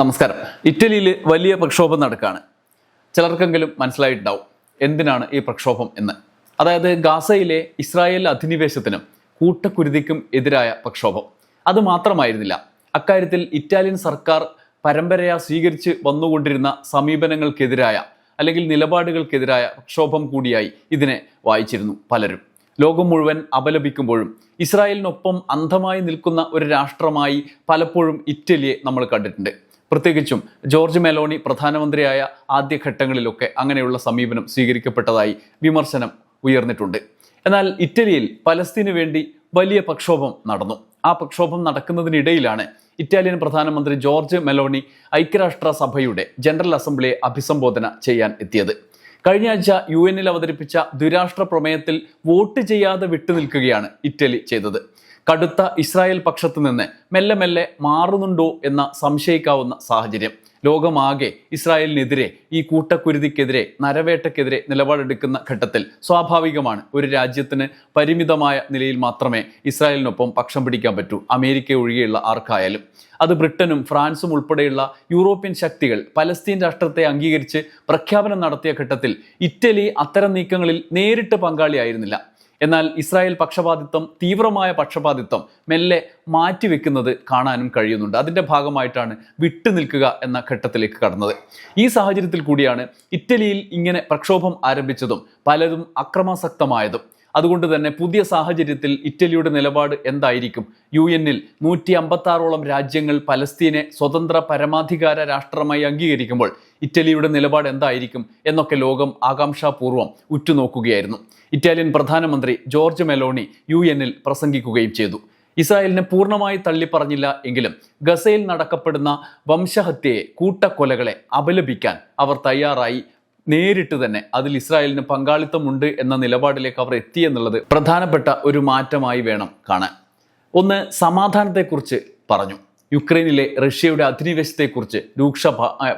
നമസ്കാരം. ഇറ്റലിയിൽ വലിയ പ്രക്ഷോഭം നടക്കുകയാണ് ചിലർക്കെങ്കിലും മനസ്സിലായിട്ടുണ്ടാവും എന്തിനാണ് ഈ പ്രക്ഷോഭം എന്ന്. അതായത് ഗാസയിലെ ഇസ്രായേൽ അധിനിവേശത്തിനും കൂട്ടക്കുരുതിക്കും എതിരായ പ്രക്ഷോഭം. അത് മാത്രമായിരുന്നില്ല. അക്കാര്യത്തിൽ ഇറ്റാലിയൻ സർക്കാർ പരമ്പരയാ സ്വീകരിച്ച് വന്നുകൊണ്ടിരുന്ന സമീപനങ്ങൾക്കെതിരായ അല്ലെങ്കിൽ നിലപാടുകൾക്കെതിരായ പ്രക്ഷോഭം കൂടിയായി ഇതിനെ വായിച്ചിരുന്നു പലരും. ലോകം മുഴുവൻ അപലപിക്കുമ്പോഴും ഇസ്രായേലിനൊപ്പം അന്ധമായി നിൽക്കുന്ന ഒരു രാഷ്ട്രമായി പലപ്പോഴും ഇറ്റലിയെ നമ്മൾ കണ്ടിട്ടുണ്ട്. പ്രത്യേകിച്ചും ജോർജ് മെലോണി പ്രധാനമന്ത്രിയായ ആദ്യഘട്ടങ്ങളിലൊക്കെ അങ്ങനെയുള്ള സമീപനം സ്വീകരിക്കപ്പെട്ടതായി വിമർശനം ഉയർന്നിട്ടുണ്ട്. എന്നാൽ ഇറ്റലിയിൽ പലസ്തീനു വേണ്ടി വലിയ പ്രക്ഷോഭം നടന്നു. ആ പ്രക്ഷോഭം നടക്കുന്നതിനിടയിലാണ് ഇറ്റാലിയൻ പ്രധാനമന്ത്രി ജോർജ് മെലോണി ഐക്യരാഷ്ട്ര സഭയുടെ ജനറൽ അസംബ്ലിയെ അഭിസംബോധന ചെയ്യാൻ എത്തിയത്. കഴിഞ്ഞ ആഴ്ച യു എന്നിൽ അവതരിപ്പിച്ച ദുരാഷ്ട്ര പ്രമേയത്തിൽ വോട്ട് ചെയ്യാതെ വിട്ടുനിൽക്കുകയാണ് ഇറ്റലി ചെയ്തത്. കടുത്ത ഇസ്രായേൽ പക്ഷത്തു നിന്ന് മെല്ലെ മെല്ലെ മാറുന്നുണ്ടോ എന്ന സംശയിക്കാവുന്ന സാഹചര്യം. ലോകമാകെ ഇസ്രായേലിനെതിരെ ഈ കൂട്ടക്കുരുതിക്കെതിരെ നരവേട്ടക്കെതിരെ നിലപാടെടുക്കുന്ന ഘട്ടത്തിൽ സ്വാഭാവികമാണ് ഒരു രാജ്യത്തിന് പരിമിതമായ നിലയിൽ മാത്രമേ ഇസ്രായേലിനൊപ്പം പക്ഷം പിടിക്കാൻ പറ്റൂ അമേരിക്ക ഒഴികെയുള്ള ആർക്കായാലും. അത് ബ്രിട്ടനും ഫ്രാൻസും ഉൾപ്പെടെയുള്ള യൂറോപ്യൻ ശക്തികൾ പലസ്തീൻ രാഷ്ട്രത്തെ അംഗീകരിച്ച് പ്രഖ്യാപനം നടത്തിയ ഘട്ടത്തിൽ ഇറ്റലി അത്തരം നീക്കങ്ങളിൽ നേരിട്ട് പങ്കാളിയായിരുന്നില്ല. എന്നാൽ ഇസ്രായേൽ പക്ഷപാതിത്വം തീവ്രമായ പക്ഷപാതിത്വം മെല്ലെ മാറ്റിവെക്കുന്നത് കാണാനും കഴിയുന്നുണ്ട്. അതിന്റെ ഭാഗമായിട്ടാണ് വിട്ടുനിൽക്കുക എന്ന ഘട്ടത്തിലേക്ക് കടന്നത്. ഈ സാഹചര്യത്തിൽ കൂടിയാണ് ഇറ്റലിയിൽ ഇങ്ങനെ പ്രക്ഷോഭം ആരംഭിച്ചതും പലതും അക്രമാസക്തമായതും. അതുകൊണ്ട് തന്നെ പുതിയ സാഹചര്യത്തിൽ ഇറ്റലിയുടെ നിലപാട് എന്തായിരിക്കും? യു എന്നിൽ നൂറ്റി അമ്പത്താറോളം രാജ്യങ്ങൾ പലസ്തീനെ സ്വതന്ത്ര പരമാധികാര രാഷ്ട്രമായി അംഗീകരിക്കുമ്പോൾ ഇറ്റലിയുടെ നിലപാട് എന്തായിരിക്കും എന്നൊക്കെ ലോകം ആകാംക്ഷാപൂർവം ഉറ്റുനോക്കുകയായിരുന്നു. ഇറ്റാലിയൻ പ്രധാനമന്ത്രി ജോർജ് മെലോണി യു എന്നിൽ പ്രസംഗിക്കുകയും ചെയ്തു. ഇസ്രായേലിനെ പൂർണമായി തള്ളിപ്പറഞ്ഞില്ല എങ്കിലും ഗസയിൽ നടക്കപ്പെടുന്ന വംശഹത്യയെ കൂട്ടക്കൊലകളെ അപലപിക്കാൻ അവർ തയ്യാറായി നേരിട്ട് തന്നെ അതിൽ ഇസ്രായേലിന് പങ്കാളിത്തമുണ്ട് എന്ന നിലപാടിലേക്ക് അവർ എത്തിയെന്നുള്ളത് പ്രധാനപ്പെട്ട ഒരു മാറ്റമായി വേണം കാണാൻ. ഒന്ന് സമാധാനത്തെക്കുറിച്ച് പറഞ്ഞു. യുക്രൈനിലെ റഷ്യയുടെ അധിനിവേശത്തെക്കുറിച്ച് രൂക്ഷ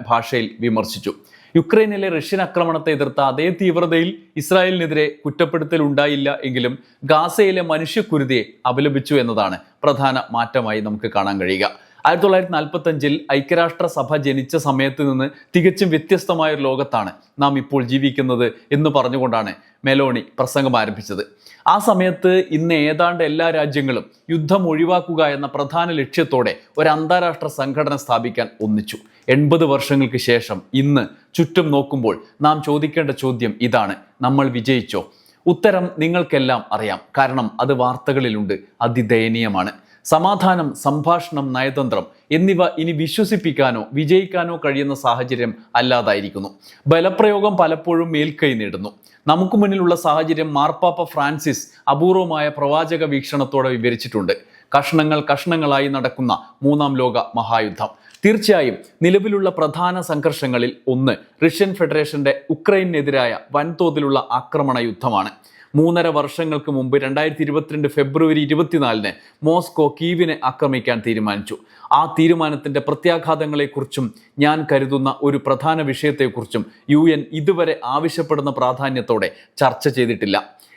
ഭാഷയിൽ വിമർശിച്ചു. യുക്രൈനിലെ റഷ്യൻ ആക്രമണത്തെ എതിർത്ത അതേ തീവ്രതയിൽ ഇസ്രായേലിനെതിരെ കുറ്റപ്പെടുത്തൽ ഉണ്ടായില്ല എങ്കിലും ഗാസയിലെ മനുഷ്യക്കുരുതിയെ അപലപിച്ചു എന്നതാണ് പ്രധാന മാറ്റമായി നമുക്ക് കാണാൻ കഴിയുക. ആയിരത്തി തൊള്ളായിരത്തി ഐക്യരാഷ്ട്ര സഭ ജനിച്ച സമയത്ത് നിന്ന് തികച്ചും വ്യത്യസ്തമായ ഒരു ലോകത്താണ് നാം ഇപ്പോൾ ജീവിക്കുന്നത് എന്ന് പറഞ്ഞുകൊണ്ടാണ് മെലോണി പ്രസംഗം ആരംഭിച്ചത്. ആ സമയത്ത് ഇന്ന് ഏതാണ്ട് എല്ലാ രാജ്യങ്ങളും യുദ്ധം ഒഴിവാക്കുക എന്ന പ്രധാന ലക്ഷ്യത്തോടെ ഒരു അന്താരാഷ്ട്ര സംഘടന സ്ഥാപിക്കാൻ ഒന്നിച്ചു. എൺപത് വർഷങ്ങൾക്ക് ശേഷം ഇന്ന് ചുറ്റും നോക്കുമ്പോൾ നാം ചോദിക്കേണ്ട ചോദ്യം ഇതാണ്. നമ്മൾ വിജയിച്ചോ? ഉത്തരം നിങ്ങൾക്കെല്ലാം അറിയാം. കാരണം അത് വാർത്തകളിലുണ്ട്. അതിദയനീയമാണ്. സമാധാനം സംഭാഷണം നയതന്ത്രം എന്നിവ ഇനി വിശ്വസിപ്പിക്കാനോ വിജയിക്കാനോ കഴിയുന്ന സാഹചര്യം അല്ലാതായിരിക്കുന്നു. ബലപ്രയോഗം പലപ്പോഴും മേൽക്കൈ നേടുന്നു. നമുക്ക് മുന്നിലുള്ള സാഹചര്യം മാർപ്പാപ്പ ഫ്രാൻസിസ് അപൂർവമായ പ്രവാചക വീക്ഷണത്തോടെ വിവരിച്ചിട്ടുണ്ട്. കഷ്ണങ്ങൾ കഷ്ണങ്ങളായി നടക്കുന്ന മൂന്നാം ലോക മഹായുദ്ധം. തീർച്ചയായും നിലവിലുള്ള പ്രധാന സംഘർഷങ്ങളിൽ ഒന്ന് റഷ്യൻ ഫെഡറേഷന്റെ ഉക്രൈനെതിരായ വൻതോതിലുള്ള ആക്രമണ യുദ്ധമാണ്. മൂന്നര വർഷങ്ങൾക്ക് മുമ്പ് രണ്ടായിരത്തി ഇരുപത്തിരണ്ട് ഫെബ്രുവരി ഇരുപത്തിനാലിന് മോസ്കോ കീവിനെ ആക്രമിക്കാൻ തീരുമാനിച്ചു. ആ തീരുമാനത്തിന്റെ പ്രത്യാഘാതങ്ങളെക്കുറിച്ചും ഞാൻ കരുതുന്ന ഒരു പ്രധാന വിഷയത്തെക്കുറിച്ചും യു എൻ ഇതുവരെ ആവശ്യപ്പെടുന്ന പ്രാധാന്യത്തോടെ ചർച്ച ചെയ്തിട്ടില്ല.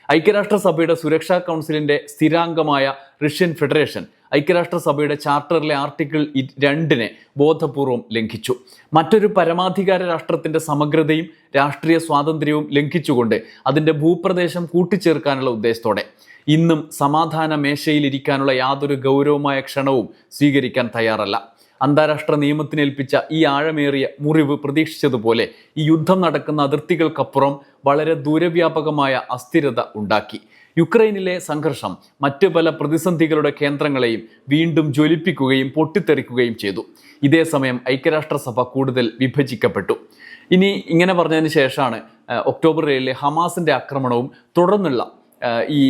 ഐക്യരാഷ്ട്രസഭയുടെ സുരക്ഷാ കൗൺസിലിന്റെ സ്ഥിരാംഗമായ റഷ്യൻ ഫെഡറേഷൻ ഐക്യരാഷ്ട്രസഭയുടെ ചാർട്ടറിലെ ആർട്ടിക്കിൾ രണ്ടിനെ ബോധപൂർവം ലംഘിച്ചു. മറ്റൊരു പരമാധികാര രാഷ്ട്രത്തിന്റെ സമഗ്രതയും രാഷ്ട്രീയ സ്വാതന്ത്ര്യവും ലംഘിച്ചുകൊണ്ട് അതിന്റെ ഭൂപ്രദേശം കൂട്ടിച്ചേർക്കാനുള്ള ഉദ്ദേശത്തോടെ. ഇന്നും സമാധാന മേശയിലിരിക്കാനുള്ള യാതൊരു ഗൗരവമായ ക്ഷണവും സ്വീകരിക്കാൻ തയ്യാറല്ല. അന്താരാഷ്ട്ര നിയമത്തിനേൽപ്പിച്ച ഈ ആഴമേറിയ മുറിവ് പ്രതീക്ഷിച്ചതുപോലെ ഈ യുദ്ധം നടക്കുന്ന അതിർത്തികൾക്കപ്പുറം വളരെ ദൂരവ്യാപകമായ അസ്ഥിരത ഉണ്ടാക്കി. യുക്രൈനിലെ സംഘർഷം മറ്റ് പല പ്രതിസന്ധികളുടെ കേന്ദ്രങ്ങളെയും വീണ്ടും ജ്വലിപ്പിക്കുകയും പൊട്ടിത്തെറിക്കുകയും ചെയ്തു. ഇതേസമയം ഐക്യരാഷ്ട്രസഭ കൂടുതൽ വിഭജിക്കപ്പെട്ടു. ഇനി ഇങ്ങനെ പറഞ്ഞതിന് ശേഷമാണ് ഒക്ടോബർ ഏഴിലെ ഹമാസിന്റെ ആക്രമണവും തുടർന്നുള്ള ഈ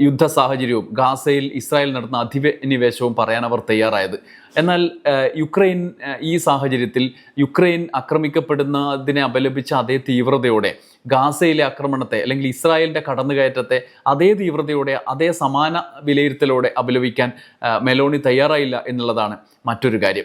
യുദ്ധ സാഹചര്യവും ഗാസയിൽ ഇസ്രായേൽ നടന്ന അധിനിവേശവും പറയാൻ അവർ തയ്യാറായത്. എന്നാൽ യുക്രൈൻ ഈ സാഹചര്യത്തിൽ യുക്രൈൻ ആക്രമിക്കപ്പെടുന്നതിനെ അപലപിച്ച അതേ തീവ്രതയോടെ ഗാസയിലെ ആക്രമണത്തെ അല്ലെങ്കിൽ ഇസ്രായേലിന്റെ കടന്നുകയറ്റത്തെ അതേ തീവ്രതയോടെ അതേ സമാന വിലയിരുത്തലോടെ അപലപിക്കാൻ മെലോണി തയ്യാറായില്ല എന്നുള്ളതാണ് മറ്റൊരു കാര്യം.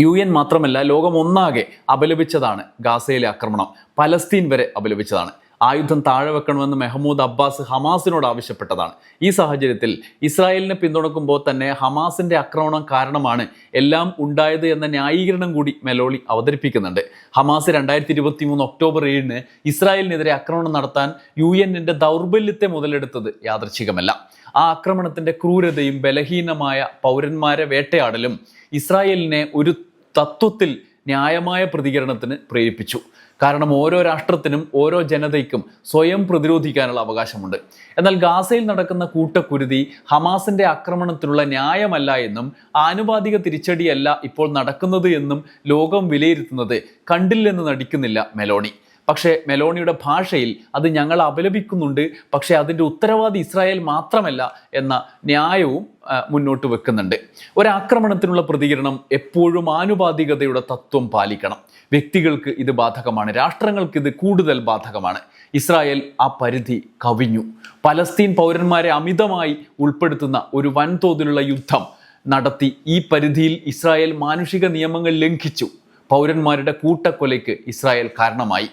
യു എൻ മാത്രമല്ല ലോകം ഒന്നാകെ അപലപിച്ചതാണ് ഗാസയിലെ ആക്രമണം. പലസ്തീൻ വരെ അപലപിച്ചതാണ്. ആയുധം താഴെ വെക്കണമെന്ന് മെഹമ്മൂദ് അബ്ബാസ് ഹമാസിനോട് ആവശ്യപ്പെട്ടതാണ്. ഈ സാഹചര്യത്തിൽ ഇസ്രായേലിനെ പിന്തുണക്കുമ്പോൾ തന്നെ ഹമാസിന്റെ ആക്രമണം കാരണമാണ് എല്ലാം ഉണ്ടായത് എന്ന ന്യായീകരണം കൂടി മെലോളി അവതരിപ്പിക്കുന്നുണ്ട്. ഹമാസ് രണ്ടായിരത്തി ഇരുപത്തി മൂന്ന് ഒക്ടോബർ ഏഴിന് ഇസ്രായേലിനെതിരെ ആക്രമണം നടത്താൻ യു എന്നിന്റെ ദൗർബല്യത്തെ മുതലെടുത്തത് യാദർച്ഛികമല്ല ആ ആക്രമണത്തിന്റെ ക്രൂരതയും ബലഹീനമായ പൗരന്മാരെ വേട്ടയാടലും ഇസ്രായേലിനെ ഒരു തത്വത്തിൽ ന്യായമായ പ്രതികരണത്തിന് പ്രേരിപ്പിച്ചു. കാരണം ഓരോ രാഷ്ട്രത്തിനും ഓരോ ജനതയ്ക്കും സ്വയം പ്രതിരോധിക്കാനുള്ള അവകാശമുണ്ട്. എന്നാൽ ഗാസയിൽ നടക്കുന്ന കൂട്ടക്കുരുതി ഹമാസിന്റെ ആക്രമണത്തിനുള്ള ന്യായമല്ല എന്നും ആനുപാതിക തിരിച്ചടിയല്ല ഇപ്പോൾ നടക്കുന്നത് എന്നും ലോകം വിലയിരുത്തുന്നത് കണ്ടില്ലെന്ന് നടിക്കുന്നില്ല മെലോണി. പക്ഷേ മെലോണിയുടെ ഭാഷയിൽ അത് ഞങ്ങൾ അപലപിക്കുന്നുണ്ട്. പക്ഷേ അതിന്റെ ഉത്തരവാദി ഇസ്രായേൽ മാത്രമല്ല എന്ന ന്യായവും മുന്നോട്ട് വെക്കുന്നുണ്ട്. ഒരാക്രമണത്തിനുള്ള പ്രതികരണം എപ്പോഴും ആനുപാതികതയുടെ തത്വം പാലിക്കണം. വ്യക്തികൾക്ക് ഇത് ബാധകമാണ്. രാഷ്ട്രങ്ങൾക്ക് ഇത് കൂടുതൽ ബാധകമാണ്. ഇസ്രായേൽ ആ പരിധി കവിഞ്ഞു. പലസ്തീൻ പൗരന്മാരെ അമിതമായി ഉൾപ്പെടുത്തുന്ന ഒരു വൻതോതിലുള്ള യുദ്ധം നടത്തി ഈ പരിധിയിൽ ഇസ്രായേൽ മാനുഷിക നിയമങ്ങൾ ലംഘിച്ചു. പൗരന്മാരുടെ കൂട്ടക്കൊലയ്ക്ക് ഇസ്രായേൽ കാരണമായി.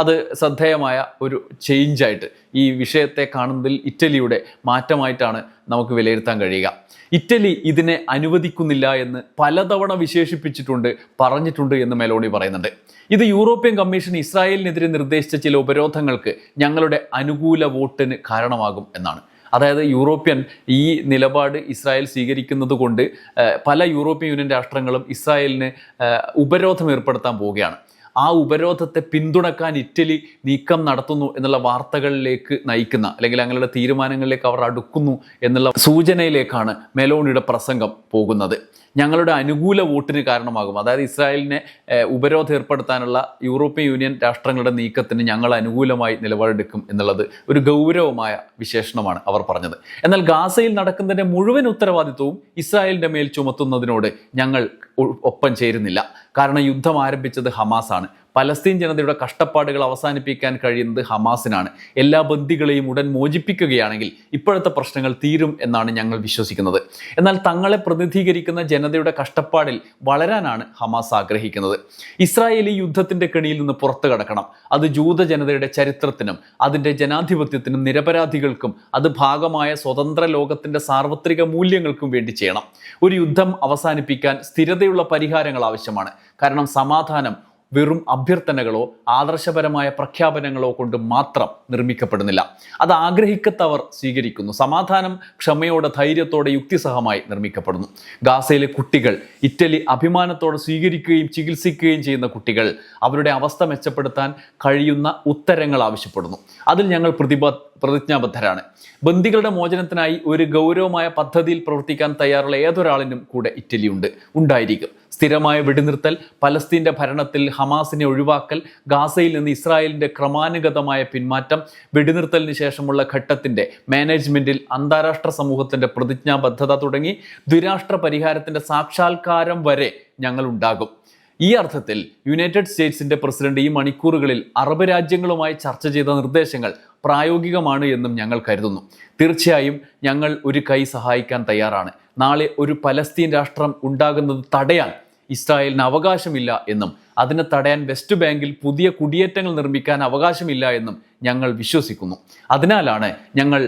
അത് ശ്രദ്ധേയമായ ഒരു ചേഞ്ചായിട്ട് ഈ വിഷയത്തെ കാണുന്നതിൽ ഇറ്റലിയുടെ മാറ്റമായിട്ടാണ് നമുക്ക് വിലയിരുത്താൻ കഴിയുക. ഇറ്റലി ഇതിനെ അനുവദിക്കുന്നില്ല എന്ന് പലതവണ വിശേഷിപ്പിച്ചിട്ടുണ്ട് പറഞ്ഞിട്ടുണ്ട് എന്ന് മെലോണി പറയുന്നുണ്ട്. ഇത് യൂറോപ്യൻ കമ്മീഷൻ ഇസ്രായേലിനെതിരെ നിർദ്ദേശിച്ച ചില ഉപരോധങ്ങൾക്ക് ഞങ്ങളുടെ അനുകൂല വോട്ടിന് കാരണമാകും എന്നാണ്. അതായത് യൂറോപ്യൻ ഈ നിലപാട് ഇസ്രായേൽ സ്വീകരിക്കുന്നത് കൊണ്ട് പല യൂറോപ്യൻ യൂണിയൻ രാഷ്ട്രങ്ങളും ഇസ്രായേലിന് ഉപരോധം ഏർപ്പെടുത്താൻ പോവുകയാണ്. ആ ഉപരോധത്തെ പിന്തുണക്കാൻ ഇറ്റലി നീക്കം നടത്തുന്നു എന്നുള്ള വാർത്തകളിലേക്ക് നയിക്കുന്ന അല്ലെങ്കിൽ അങ്ങനെയുള്ള തീരുമാനങ്ങളിലേക്ക് അവർ അടുക്കുന്നു എന്നുള്ള സൂചനയിലേക്കാണ് മെലോണിയുടെ പ്രസംഗം പോകുന്നത്. ഞങ്ങളുടെ അനുകൂല വോട്ടിന് കാരണമാകും. അതായത് ഇസ്രായേലിനെ ഉപരോധം ഏർപ്പെടുത്താനുള്ള യൂറോപ്യൻ യൂണിയൻ രാഷ്ട്രങ്ങളുടെ നീക്കത്തിന് ഞങ്ങൾ അനുകൂലമായി നിലപാടെടുക്കും എന്നുള്ളത് ഒരു ഗൗരവമായ വിശേഷണമാണ് അവർ പറഞ്ഞത്. എന്നാൽ ഗാസയിൽ നടക്കുന്നതിന്റെ മുഴുവൻ ഉത്തരവാദിത്വവും ഇസ്രായേലിന്റെ മേൽ ചുമത്തുന്നതിനോട് ഞങ്ങൾ ഒപ്പം ചേരുന്നില്ല. കാരണം യുദ്ധം ആരംഭിച്ചത് ഹമാസാണ്. പലസ്തീൻ ജനതയുടെ കഷ്ടപ്പാടുകൾ അവസാനിപ്പിക്കാൻ കഴിയുന്നത് ഹമാസിനാണ്. എല്ലാ ബന്ദികളെയും ഉടൻ മോചിപ്പിക്കുകയാണെങ്കിൽ ഇപ്പോഴത്തെ പ്രശ്നങ്ങൾ തീരും എന്നാണ് ഞങ്ങൾ വിശ്വസിക്കുന്നത്. എന്നാൽ തങ്ങളെ പ്രതിനിധീകരിക്കുന്ന ജനതയുടെ കഷ്ടപ്പാടിൽ വളരാനാണ് ഹമാസ് ആഗ്രഹിക്കുന്നത്. ഇസ്രായേലി യുദ്ധത്തിന്റെ കെണിയിൽ നിന്ന് പുറത്തു കടക്കണം. അത് ജൂത ജനതയുടെ ചരിത്രത്തിനും അതിന്റെ ജനാധിപത്യത്തിനും നിരപരാധികൾക്കും അത് ഭാഗമായ സ്വതന്ത്ര ലോകത്തിന്റെ സാർവത്രിക മൂല്യങ്ങൾക്കും വേണ്ടി ചെയ്യണം. ഒരു യുദ്ധം അവസാനിപ്പിക്കാൻ സ്ഥിരതയുള്ള പരിഹാരങ്ങൾ ആവശ്യമാണ്. കാരണം സമാധാനം വെറും അഭ്യർത്ഥനകളോ ആദർശപരമായ പ്രഖ്യാപനങ്ങളോ കൊണ്ട് മാത്രം നിർമ്മിക്കപ്പെടുന്നില്ല. അത് ആഗ്രഹിക്കത്തവർ സ്വീകരിക്കുന്നു. സമാധാനം ക്ഷമയോടെ ധൈര്യത്തോടെ യുക്തിസഹമായി നിർമ്മിക്കപ്പെടുന്നു. ഗാസയിലെ കുട്ടികൾ ഇറ്റലി അഭിമാനത്തോടെ സ്വീകരിക്കുകയും ചികിത്സിക്കുകയും ചെയ്യുന്ന കുട്ടികൾ അവരുടെ അവസ്ഥ മെച്ചപ്പെടുത്താൻ കഴിയുന്ന ഉത്തരങ്ങൾ ആവശ്യപ്പെടുന്നു. അതിൽ ഞങ്ങൾ പ്രതിബ പ്രതിജ്ഞാബദ്ധരാണ്. ബന്ദികളുടെ മോചനത്തിനായി ഒരു ഗൗരവമായ പദ്ധതിയിൽ പ്രവർത്തിക്കാൻ തയ്യാറുള്ള ഏതൊരാളിനും കൂടെ ഇറ്റലിയുണ്ട്. ഉണ്ടായിരിക്കും. സ്ഥിരമായ വെടിനിർത്തൽ പലസ്തീന്റെ ഭരണത്തിൽ ഹമാസിനെ ഒഴിവാക്കൽ ഗാസയിൽ നിന്ന് ഇസ്രായേലിന്റെ ക്രമാനുഗതമായ പിന്മാറ്റം വെടിനിർത്തലിന് ശേഷമുള്ള ഘട്ടത്തിന്റെ മാനേജ്മെന്റിൽ അന്താരാഷ്ട്ര സമൂഹത്തിന്റെ പ്രതിജ്ഞാബദ്ധത തുടങ്ങി ദ്വിരാഷ്ട്ര പരിഹാരത്തിന്റെ സാക്ഷാത്കാരം വരെ ഞങ്ങളുണ്ടാകും. ഈ അർത്ഥത്തിൽ യുണൈറ്റഡ് സ്റ്റേറ്റ്സിന്റെ പ്രസിഡന്റ് ഈ മണിക്കൂറുകളിൽ അറബ് രാജ്യങ്ങളുമായി ചർച്ച ചെയ്ത നിർദ്ദേശങ്ങൾ പ്രായോഗികമാണ് എന്നും ഞങ്ങൾ കരുതുന്നു. തീർച്ചയായും ഞങ്ങൾ ഒരു കൈ സഹായിക്കാൻ തയ്യാറാണ്. നാളെ ഒരു പലസ്തീൻ രാഷ്ട്രം ഉണ്ടാകുന്നത് തടയാൻ ഇസ്രായേലിന് അവകാശമില്ല എന്നും അതിനെ തടയാൻ വെസ്റ്റ് ബാങ്കിൽ പുതിയ കുടിയേറ്റങ്ങൾ നിർമ്മിക്കാൻ അവകാശമില്ല എന്നും ഞങ്ങൾ വിശ്വസിക്കുന്നു. അതിനാലാണ് ഞങ്ങൾ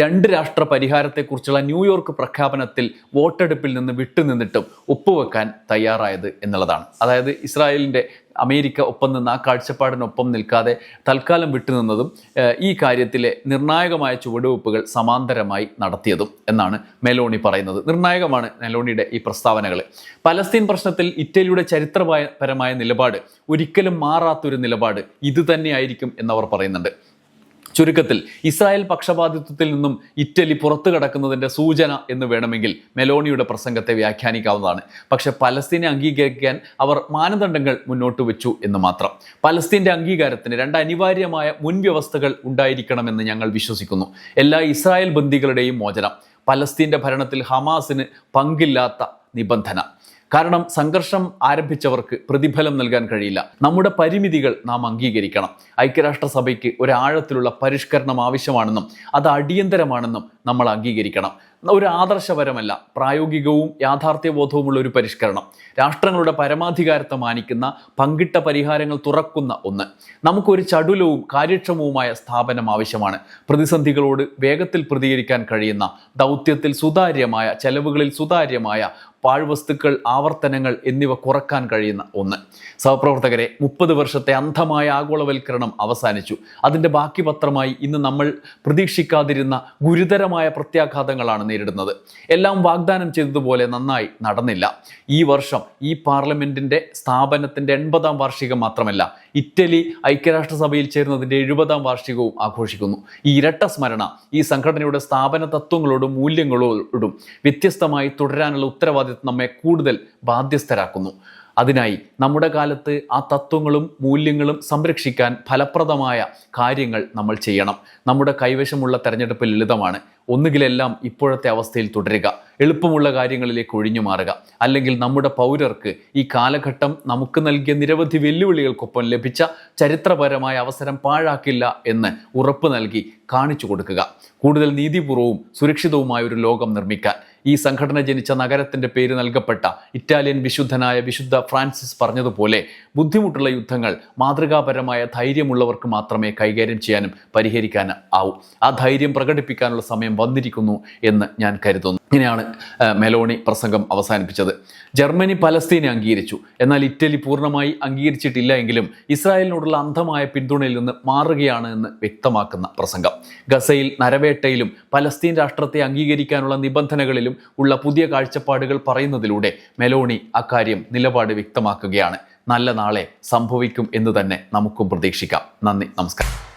രണ്ട് രാഷ്ട്ര പരിഹാരത്തെക്കുറിച്ചുള്ള ന്യൂയോർക്ക് പ്രഖ്യാപനത്തിൽ വോട്ടെടുപ്പിൽ നിന്ന് വിട്ടുനിന്നിട്ടും ഒപ്പുവെക്കാൻ തയ്യാറായത് എന്നുള്ളതാണ്. അതായത് ഇസ്രായേലിന്റെ അമേരിക്ക ഒപ്പം നിന്ന് ആ കാഴ്ചപ്പാടിനൊപ്പം നിൽക്കാതെ തൽക്കാലം വിട്ടുനിന്നതും ഈ കാര്യത്തിലെ നിർണായകമായ ചുവടുവെപ്പുകൾ സമാന്തരമായി നടത്തിയതും എന്നാണ് മെലോണി പറയുന്നത്. നിർണായകമാണ് മെലോണിയുടെ ഈ പ്രസ്താവനകൾ. പലസ്തീൻ പ്രശ്നത്തിൽ ഇറ്റലിയുടെ ചരിത്രപരമായ നിലപാട് ഒരിക്കലും മാറാത്തൊരു നിലപാട് ഇത് തന്നെയായിരിക്കും എന്നവർ പറയുന്നുണ്ട്. ചുരുക്കത്തിൽ ഇസ്രായേൽ പക്ഷപാതിത്വത്തിൽ നിന്നും ഇറ്റലി പുറത്തു കടക്കുന്നതിന്റെ സൂചന എന്ന് വേണമെങ്കിൽ മെലോണിയുടെ പ്രസംഗത്തെ വ്യാഖ്യാനിക്കാവുന്നതാണ്. പക്ഷെ പലസ്തീനെ അംഗീകരിക്കാൻ അവർ മാനദണ്ഡങ്ങൾ മുന്നോട്ട് വെച്ചു എന്ന് മാത്രം. പലസ്തീന്റെ അംഗീകാരത്തിന് രണ്ട് അനിവാര്യമായ മുൻവ്യവസ്ഥകൾ ഉണ്ടായിരിക്കണമെന്ന് ഞങ്ങൾ വിശ്വസിക്കുന്നു. എല്ലാ ഇസ്രായേൽ ബന്ദികളുടെയും മോചനം. പലസ്തീന്റെ ഭരണത്തിൽ ഹമാസിന് പങ്കില്ലാത്ത നിബന്ധന. കാരണം സംഘർഷം ആരംഭിച്ചവർക്ക് പ്രതിഫലം നൽകാൻ കഴിയില്ല. നമ്മുടെ പരിമിതികൾ നാം അംഗീകരിക്കണം. ഐക്യരാഷ്ട്രസഭയ്ക്ക് ഒരാഴത്തിലുള്ള പരിഷ്കരണം ആവശ്യമാണെന്നും അത് അടിയന്തരമാണെന്നും നമ്മൾ അംഗീകരിക്കണം. ഒരു ആദർശപരമല്ല പ്രായോഗികവും യാഥാർത്ഥ്യബോധവുമുള്ള ഒരു പരിഷ്കരണം. രാഷ്ട്രങ്ങളുടെ പരമാധികാരത്തെ മാനിക്കുന്ന പങ്കിട്ട പരിഹാരങ്ങൾ തുറക്കുന്ന ഒന്ന്. നമുക്കൊരു ചടുലവും കാര്യക്ഷമവുമായ സ്ഥാപനം ആവശ്യമാണ്. പ്രതിസന്ധികളോട് വേഗത്തിൽ പ്രതികരിക്കാൻ കഴിയുന്ന ദൗത്യത്തിൽ സുതാര്യമായ ചെലവുകളിൽ സുതാര്യമായ പാഴ്വസ്തുക്കൾ ആവർത്തനങ്ങൾ എന്നിവ കുറയ്ക്കാൻ കഴിയുന്ന ഒന്ന്. സഹപ്രവർത്തകരെ മുപ്പത് വർഷത്തെ അന്ധമായ ആഗോളവൽക്കരണം അവസാനിച്ചു. അതിന്റെ ബാക്കി പത്രമായി ഇന്ന് നമ്മൾ പ്രതീക്ഷിക്കാതിരുന്ന ഗുരുതരമായ പ്രത്യാഘാതങ്ങളാണ് നേരിടുന്നത്. എല്ലാം വാഗ്ദാനം ചെയ്തതുപോലെ നന്നായി നടന്നില്ല. ഈ വർഷം ഈ പാർലമെന്റിന്റെ സ്ഥാപനത്തിന്റെ എൺപതാം വാർഷികം മാത്രമല്ല ഇറ്റലി ഐക്യരാഷ്ട്രസഭയിൽ ചേരുന്നതിന്റെ എഴുപതാം വാർഷികവും ആഘോഷിക്കുന്നു. ഈ ഇരട്ട സ്മരണ ഈ സംഘടനയുടെ സ്ഥാപന തത്വങ്ങളോടും മൂല്യങ്ങളോടും വ്യത്യസ്തമായി തുടരാനുള്ള ഉത്തരവാദിത്വം നമ്മെ കൂടുതൽ ബാധ്യസ്ഥരാക്കുന്നു. അതിനായി നമ്മുടെ കാലത്ത് ആ തത്വങ്ങളും മൂല്യങ്ങളും സംരക്ഷിക്കാൻ ഫലപ്രദമായ കാര്യങ്ങൾ നമ്മൾ ചെയ്യണം. നമ്മുടെ കൈവശമുള്ള തെരഞ്ഞെടുപ്പ് ലളിതമാണ്. ഒന്നുകിലെല്ലാം ഇപ്പോഴത്തെ അവസ്ഥയിൽ തുടരുക. എളുപ്പമുള്ള കാര്യങ്ങളിലേക്ക് ഒഴിഞ്ഞു മാറുക. അല്ലെങ്കിൽ നമ്മുടെ പൗരർക്ക് ഈ കാലഘട്ടം നമുക്ക് നൽകിയ നിരവധി വെല്ലുവിളികൾക്കൊപ്പം ലഭിച്ച ചരിത്രപരമായ അവസരം പാഴാക്കില്ല എന്ന് ഉറപ്പ് നൽകി കാണിച്ചു കൊടുക്കുക. കൂടുതൽ നീതിപൂർവവും സുരക്ഷിതവുമായ ഒരു ലോകം നിർമ്മിക്കാൻ. ഈ സംഘടന ജനിച്ച നഗരത്തിന്റെ പേര് നൽകപ്പെട്ട ഇറ്റാലിയൻ വിശുദ്ധനായ വിശുദ്ധ ഫ്രാൻസിസ് പറഞ്ഞതുപോലെ ബുദ്ധിമുട്ടുള്ള യുദ്ധങ്ങൾ മാതൃകാപരമായ ധൈര്യമുള്ളവർക്ക് മാത്രമേ കൈകാര്യം ചെയ്യാനും പരിഹരിക്കാനും ആവൂ ആ ധൈര്യം പ്രകടിപ്പിക്കാനുള്ള സമയം വന്നിരിക്കുന്നു എന്ന് ഞാൻ കരുതുന്നു. ഇങ്ങനെയാണ് മെലോണി പ്രസംഗം അവസാനിപ്പിച്ചത്. ജർമ്മനി പലസ്തീനെ അംഗീകരിച്ചു. എന്നാൽ ഇറ്റലി പൂർണമായി അംഗീകരിച്ചിട്ടില്ല എങ്കിലും ഇസ്രായേലിനോടുള്ള അന്ധമായ പിന്തുണയിൽ നിന്ന് മാറുകയാണ് എന്ന് വ്യക്തമാക്കുന്ന പ്രസംഗം. ഗസയിൽ നരവേട്ടയിലും പലസ്തീൻ രാഷ്ട്രത്തെ അംഗീകരിക്കാനുള്ള നിബന്ധനകളിലും ഉള്ള പുതിയ കാഴ്ചപ്പാടുകൾ പറയുന്നതിലൂടെ മെലോണി അക്കാര്യം നിലപാട് വ്യക്തമാക്കുകയാണ്. നല്ല നാളെ സംഭവിക്കും എന്ന് തന്നെ നമുക്കും പ്രതീക്ഷിക്കാം. നന്ദി നമസ്കാരം.